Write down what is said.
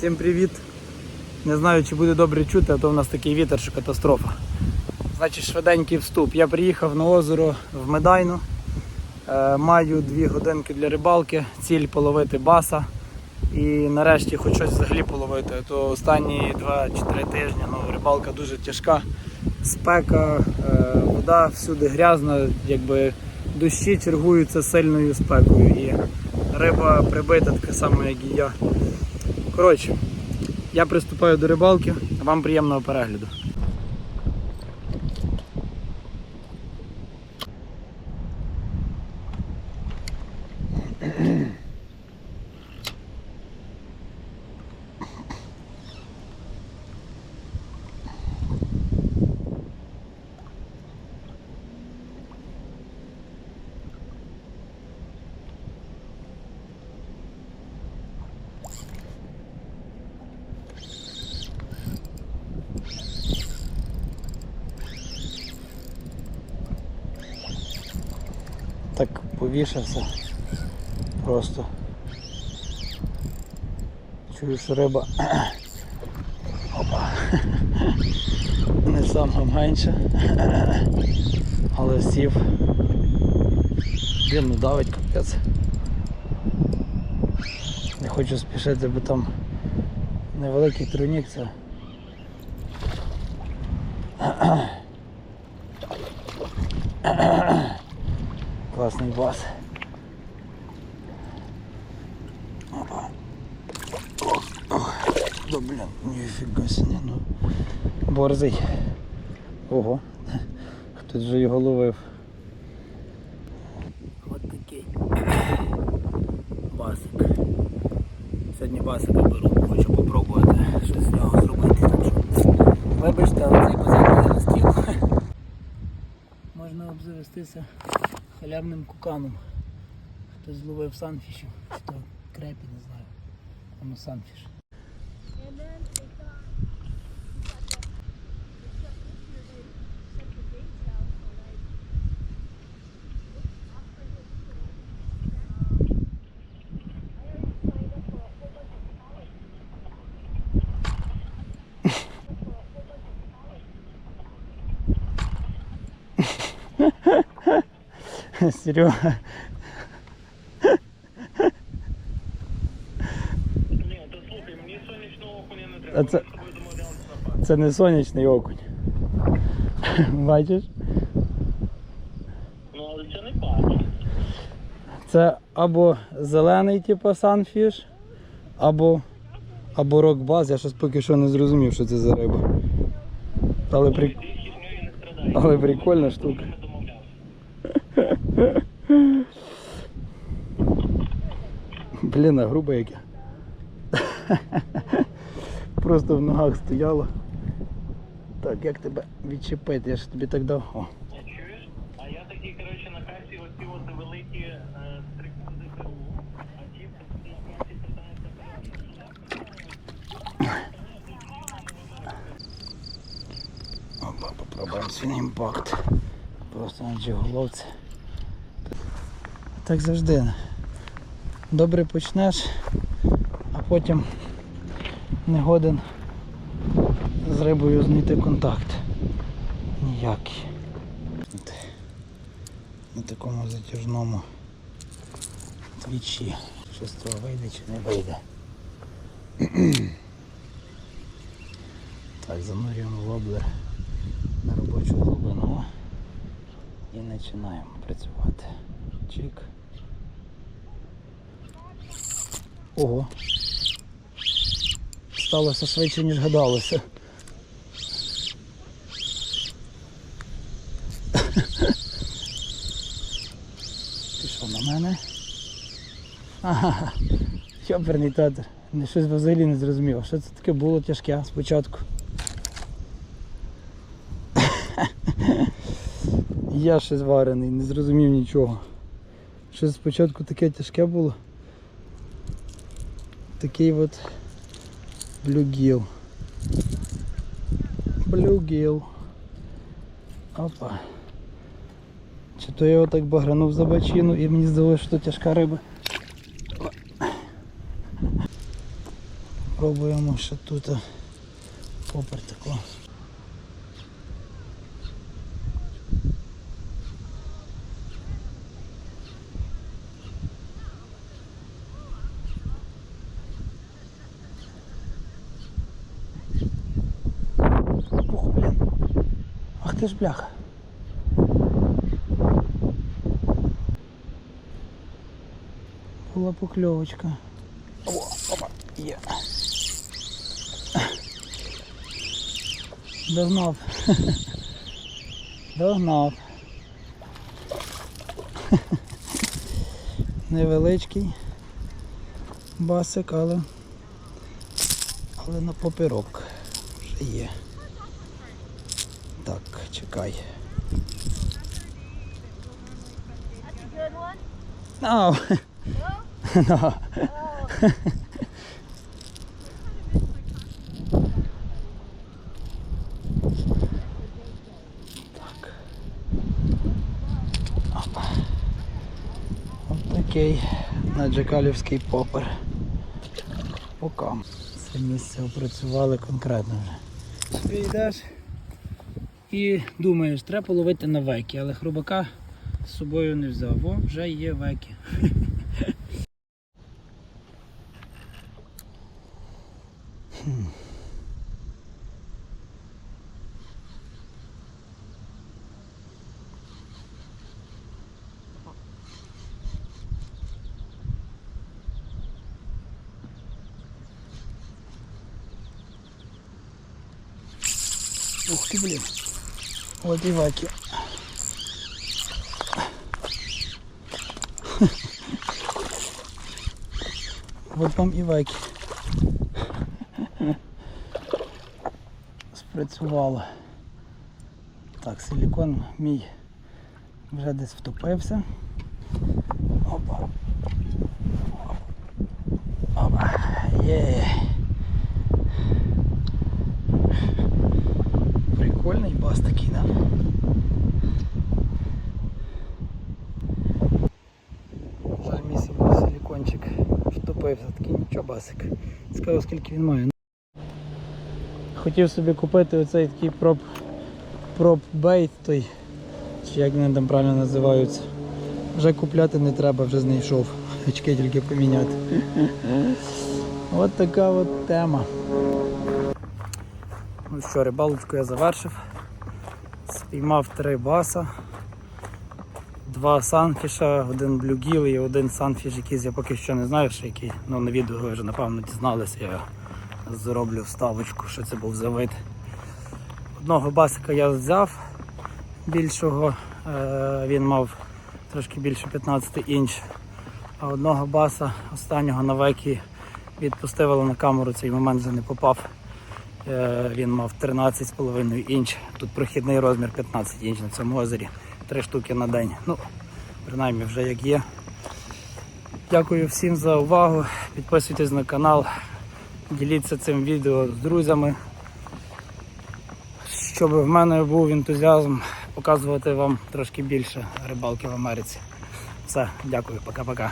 Всім привіт! Не знаю, чи буде добре чути, а то в нас такий вітер, що катастрофа. Значить, швиденький вступ. Я приїхав на озеро в Медайну. Е, маю дві годинки для рибалки, ціль половити баса. І нарешті хоч щось взагалі половити. То останні 2-3 тижні ну, рибалка дуже тяжка. Спека, е, вода всюди грязна, якби дощі чергуються сильною спекою. І риба прибита така сама, як і я. Коротше, я приступаю до рибалки, вам приємного перегляду. Повішався. Просто. Чую, що риба. Опа. Не сама менша. Але сів. Ну давить капець. Не хочу спішити, бо там невеликий трунік це. Класний бас. Опа. Ох, ох. Да блін, ніфіга сіне, ну. Борзий. Ого. Хтось вже його ловив. Ось такий. Басик. Сьогодні басика беру, хочу попробувати щось з нього зробити. Так що, вибачте, але цей басик не на. Можна обзавестися халявним куканом. Хтось зловив санфішів, чи то крепі, не знаю. Воно санфіш. Серега. Ні, то слухай, мені сонячного окуня не треба. А це- Ми з тобою домовлялися на пас. Це не сонячний окунь. Бачиш? Ну, але це не пас. Це або зелений, типу санфіш, або, або рокбаз. Я щось поки що не зрозумів, що це за риба. Але, при... Ти не. Але прикольна штука. Блін, а грубе яке. Просто в ногах стояло. Так, як тебе відчепити? Я ж тобі так дав. О. Чуєш? А я такі, коротше, на касі оці от великі е, стрикунди беру, а ті на касі питаються Опа, попробуємо свій імпакт. Просто на джиголовці. Так завжди. Добре почнеш, а потім не годен з рибою знайти контакт. Ніякий. На такому затяжному твічі. Що з того вийде чи не вийде. Так, занурюємо воблер на робочу глибину і починаємо працювати. Чик. Ого. Сталося швидше, ніж гадалося. Пішов на мене. Ага. Йоперний татер. Не щось взагалі не зрозумів. Що це таке було тяжке спочатку. Я ще зварений, не зрозумів нічого. Щось спочатку таке тяжке було. Такий от блюгіл. Блюгіл. Опа. Чи то я його так багранув за бачину і мені здалося, що тяжка риба. Пробуємо ще тут а, ти ж бляха. Була покльовочка. О, опа, є. Догнав. Догнав. Невеличкий басик, але, але на попирок вже є. Чекай. One. No. no. так. Опа. От такий наджакалівський попер. Пока. Це місце опрацювали конкретно вже. Ти йдеш і думаєш, треба ловити на веки, але хробака з собою не взяв. О, вже є веки. Ух ти, блін. От і ваки. От вам і ваки. Спрацювало. Так, силікон мій вже десь втопився. Опа. Опа. Є. Прикольний бас такий, да? Жаль, мій сил- силікончик втопився, такий нічого басик. Цікаво, скільки він має. Хотів собі купити оцей такий проб, проб бейт, той, чи як вони там правильно називаються. Вже купляти не треба, вже знайшов. Очки тільки поміняти. От така от тема. Ну що, рибалочку я завершив. Спіймав три баса, два санфіша, один блюгіл і один санфіш, якийсь я поки що не знаю, що який. Ну на відео ви вже напевно дізналися, я зроблю вставочку, що це був за вид. Одного басика я взяв більшого, е, він мав трошки більше 15 інч, а одного баса останнього на векі відпустив, але на камеру цей момент вже не попав. Е, Він мав 13,5 інч. Тут прохідний розмір 15 інч на цьому озері. Три штуки на день. Ну, принаймні вже як є. Дякую всім за увагу. Підписуйтесь на канал, діліться цим відео з друзями. Щоб в мене був ентузіазм показувати вам трошки більше рибалки в Америці. Все, дякую, пока-пока.